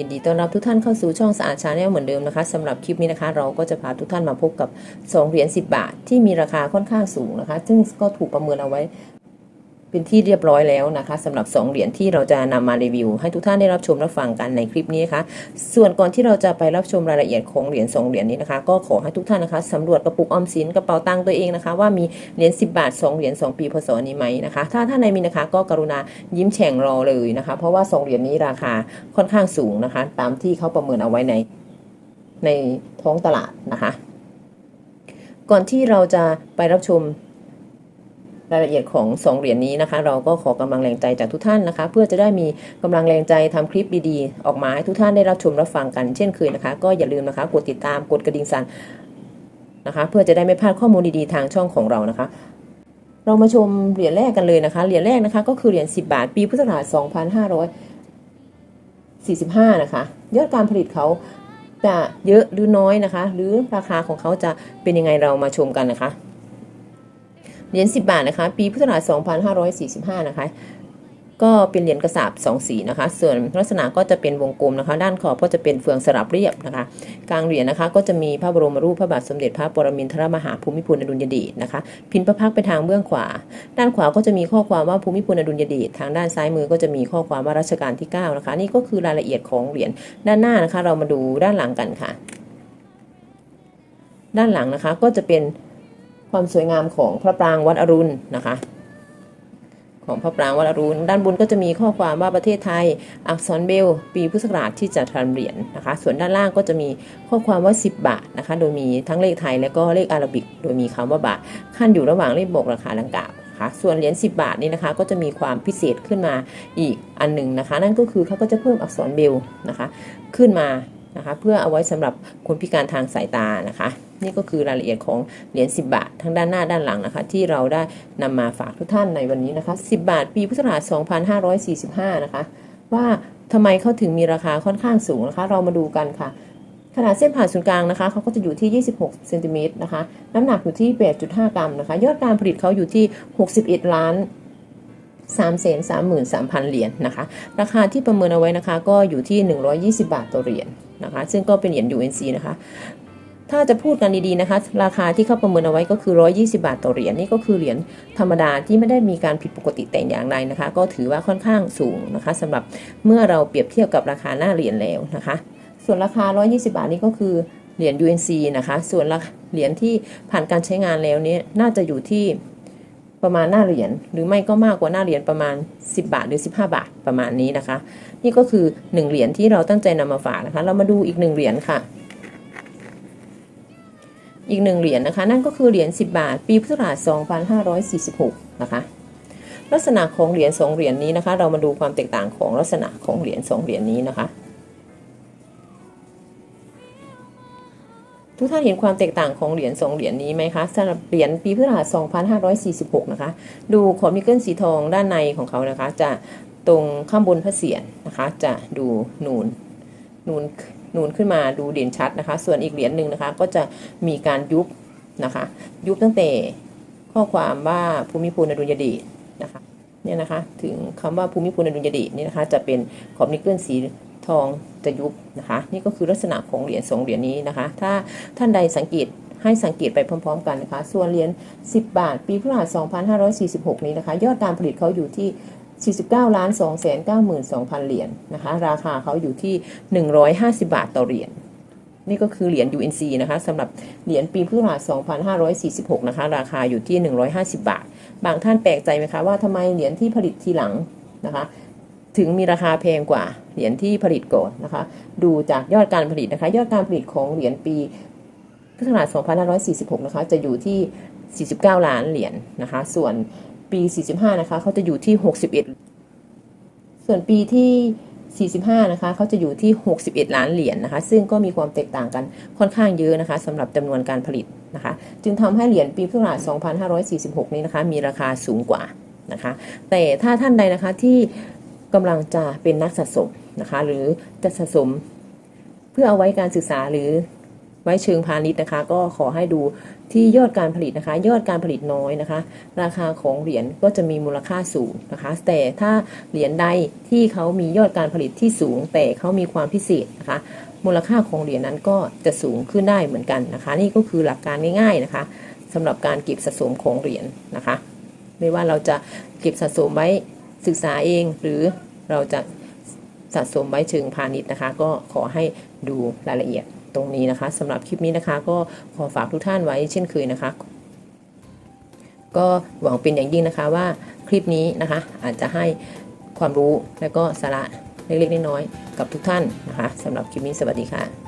ยินดีต้อนรับทุกท่านเข้าสู่ช่องสะอาดชาแนลเหมือนเดิมนะคะสำหรับคลิปนี้นะคะ เราก็จะพาทุกท่านมาพบกับ 2 เหรียญ10 บาท ที่มีราคาค่อนข้างสูงนะคะ ซึ่งก็ถูกประเมินเอาไว้ เป็นที่เรียบร้อยแล้วนะคะสำหรับ 2 เหรียญที่เราจะนำมารีวิว ให้ทุกท่านได้รับชมรับฟังกันในคลิปนี้นะคะส่วนก่อนที่เราจะไปรับชมรายละเอียดของเหรียญ2เหรียญนี้นะคะ ก็ขอให้ทุกท่านนะคะสำรวจกระปุกออมสินกระเป๋าตังค์ตัวเองนะคะ ว่ามีเหรียญ10 บาท 2 เหรียญ2ปีพศนี้ไหมนะคะ ถ้าท่านใดมีนะคะก็กรุณายิ้มแฉ่งรอเลยนะคะ เพราะว่า 2 เหรียญนี้ราคาค่อนข้างสูงนะคะ ตามที่เขาประเมินเอาไว้ในในท้องตลาดนะคะ ก่อนที่เราจะไปรับชม รายละเอียดของ 2 เหรียญนี้นะคะ เราก็ขอกำลังแรงใจจากทุกท่านนะคะ เพื่อจะได้มีกำลังแรงใจทำคลิปดีๆ ออกมาให้ทุกท่านได้รับชมรับฟังกันเช่นเคยนะคะ ก็อย่าลืมนะคะ กดติดตามกดกระดิ่งสั่นนะคะ เพื่อจะได้ไม่พลาดข้อมูลดีๆทางช่องของเรานะคะ เรามาชมเหรียญแรกกันเลยนะคะ เหรียญแรกนะคะ ก็คือเหรียญ10 บาท ปีพุทธศักราช2545 นะคะยอดการผลิตเขาจะเยอะหรือน้อยนะคะ หรือราคาของเขาจะเป็นยังไงเรามาชมกันนะคะ เหรียญ10 บาทนะคะ ปีพุทธศักราช2545 นะคะ ก็เป็นเหรียญกระสาบ2สีนะคะ ส่วนลักษณะก็จะเป็นวงกลมนะคะ ด้านขอบก็จะเป็นเฟืองสลับเรียบนะคะ กลางเหรียญนะคะ ก็จะมีพระบรมรูปพระบาทสมเด็จพระปรมินทรมหาภูมิพลอดุลยเดชนะคะ พินพระพักไปทางเบื้องขวา ด้านขวาก็จะมีข้อความว่าภูมิพลอดุลยเดช ทางด้านซ้ายมือก็จะมีข้อความว่ารัชกาลที่ 9 นะคะ นี่ก็คือรายละเอียดของเหรียญ ด้านหน้านะคะ เรามาดูด้านหลังกันค่ะ ด้านหลังนะคะ ก็จะเป็น ความสวยงามของพระปรางวัดอรุณนะคะ ของพระปรางวัดอรุณด้านบนก็จะมีข้อความว่าประเทศไทย อักษรเบล ปีพุทธศักราชที่จะทำเหรียญนะคะ ส่วนด้านล่างก็จะมีข้อความว่า 10 บาทนะคะ โดยมีทั้งเลขไทยและก็เลขอาราบิก โดยมีคำว่าบาทขั้นอยู่ระหว่างเลขบวกราคาดังกล่าวะคะส่วนเหรียญ10 บาทนี้นะคะก็จะมีความพิเศษขึ้นมาอีกอันหนึ่งนะคะ นั่นก็คือเขาก็จะเพิ่มอักษรเบลนะคะ ขึ้นมา นะคะเพื่อเอาไว้สำหรับคนพิการทางสายตานะคะ นี่ก็คือรายละเอียดของเหรียญ10 บาท ทั้งด้านหน้าด้านหลังนะคะ ที่เราได้นำมาฝากทุกท่านในวันนี้นะคะ 10 บาท ปีพุทธศักราช2545 นะคะ ว่าทำไมเขาถึงมีราคาค่อนข้างสูงนะคะ เรามาดูกันค่ะขนาดเส้นผ่านศูนย์กลางนะคะเขาก็จะอยู่ที่ 26เซนติเมตรนะคะ น้ำหนักอยู่ที่ 8.5 กรัมนะคะ ยอดการผลิตเขาอยู่ที่ 61 ล้าน3 3 3 3 0 0 0 เหรียญนะคะ ราคาที่ประเมินเอาไว้นะคะ ก็อยู่ที่ 120 บาทต่อเหรียญ นะคะ ซึ่งก็เป็นเหรียญ UNC นะคะ ถ้าจะพูดกันดีๆนะคะ ราคาที่เขาประเมินเอาไว้ก็คือ 120 บาทต่อเหรียญนี่ก็คือเหรียญธรรมดาที่ไม่ได้มีการผิดปกติแต่อย่างใดนะคะ ก็ถือว่าค่อนข้างสูงนะคะสำหรับเมื่อเราเปรียบเทียบกับราคาหน้าเหรียญแล้วนะคะ ส่วนราคา 120 บาทนี่ก็คือเหรียญ UNC นะคะ ส่วนเหรียญที่ผ่านการใช้งานแล้วนี่น่าจะอยู่ที่ ประมาณหน้าเหรียญหรือไม่ก็มากกว่าหน้าเหรียญประมาณ 10 บาทหรือ 15 บาทประมาณนี้นะคะ นี่ก็คือ 1 เหรียญที่เราตั้งใจนำมาฝากนะคะ เรามาดูอีก 1 เหรียญค่ะ อีกหนึ่งเหรียญนะคะ นั่นก็คือเหรียญ10 บาท ปีพุทธศักราช2546 นะคะ ลักษณะของเหรียญ2เหรียญนี้นะคะ เรามาดูความแตกต่างของลักษณะของเหรียญ2เหรียญนี้นะคะ ทุกท่านเห็นความแตกต่างของเหรียญ2เหรียญนี้ไหมคะสำหรับเหรียญปีพุทธศักราช2546 นะคะ ดูขอบนิกเกิลสีทองด้านในของเขานะคะ จะตรงข้างบนพระเศียรนะคะ จะดูนูนนูนนูนขึ้นมาดูเด่นชัดนะคะ ส่วนอีกเหรียญหนึ่งนะคะ ก็จะมีการยุบนะคะ ยุบตั้งแต่ข้อความว่าภูมิพลอดุลยเดชนะคะเนี่ยนะคะ ถึงคำว่าภูมิพลอดุลยเดชนี่นะคะ จะเป็นขอบนิกเกิลสี ทองจะยุบนะคะ นี่ก็คือลักษณะของเหรียญสองเหรียญนี้นะคะ ถ้าท่านใดสังเกตให้สังเกตไปพร้อม ๆ กันนะคะ ส่วนเหรียญ10 บาท ปีพุทธศักราช2546 นี้นะคะ ยอดการผลิตเขาอยู่ที่49ล้าน2 9 2 0 0 0 เหรียญนะคะ ราคาเขาอยู่ที่ 150 บาทต่อเหรียญ นี่ก็คือเหรียญ UNC นะคะสำหรับเหรียญปีพุทธศักราช2546 นะคะ ราคาอยู่ที่ 150 บาท บางท่านแปลกใจไหมคะว่าทำไมเหรียญที่ผลิตทีหลังนะคะ ถึงมีราคาแพงกว่าเหรียญที่ผลิตก่อนนะคะ ดูจากยอดการผลิตนะคะ ยอดการผลิตของเหรียญปีพุทธศักราช2546 นะคะ จะอยู่ที่ 49 ล้านเหรียญนะคะ ส่วนปี 45 นะคะเขาจะอยู่ที่ 61 ส่วนปีที่ 45 นะคะเขาจะอยู่ที่ 61 ล้านเหรียญนะคะ ซึ่งก็มีความแตกต่างกันค่อนข้างเยอะนะคะสำหรับจำนวนการผลิตนะคะ จึงทำให้เหรียญปีพุทธศักราช2546 นี้นะคะ มีราคาสูงกว่านะคะ แต่ถ้าท่านใดนะคะที่ กำลังจะเป็นนักสะสมนะคะหรือจะสะสม เพื่อเอาไว้การศึกษาหรือไว้เชิงพาณิชย์นะคะ ก็ขอให้ดูที่ยอดการผลิตนะคะ ยอดการผลิตน้อยนะคะ ราคาของเหรียญก็จะมีมูลค่าสูงนะคะ แต่ถ้าเหรียญใดที่เขามียอดการผลิตที่สูง แต่เขามีความพิเศษนะคะ มูลค่าของเหรียญนั้นก็จะสูงขึ้นได้เหมือนกันนะคะ นี่ก็คือหลักการง่ายๆนะคะสำหรับการเก็บสะสมของเหรียญนะคะ ไม่ว่าเราจะเก็บสะสมไว้ ศึกษาเองหรือเราจะสะสมไว้เชิงพาณิชย์นะคะ ก็ขอให้ดูรายละเอียดตรงนี้นะคะสำหรับคลิปนี้นะคะ ก็ขอฝากทุกท่านไว้เช่นเคยนะคะ ก็หวังเป็นอย่างยิ่งนะคะว่าคลิปนี้นะคะ อาจจะให้ความรู้และก็สาระเล็กๆน้อยๆกับทุกท่านนะคะสำหรับคลิปนี้สวัสดีค่ะ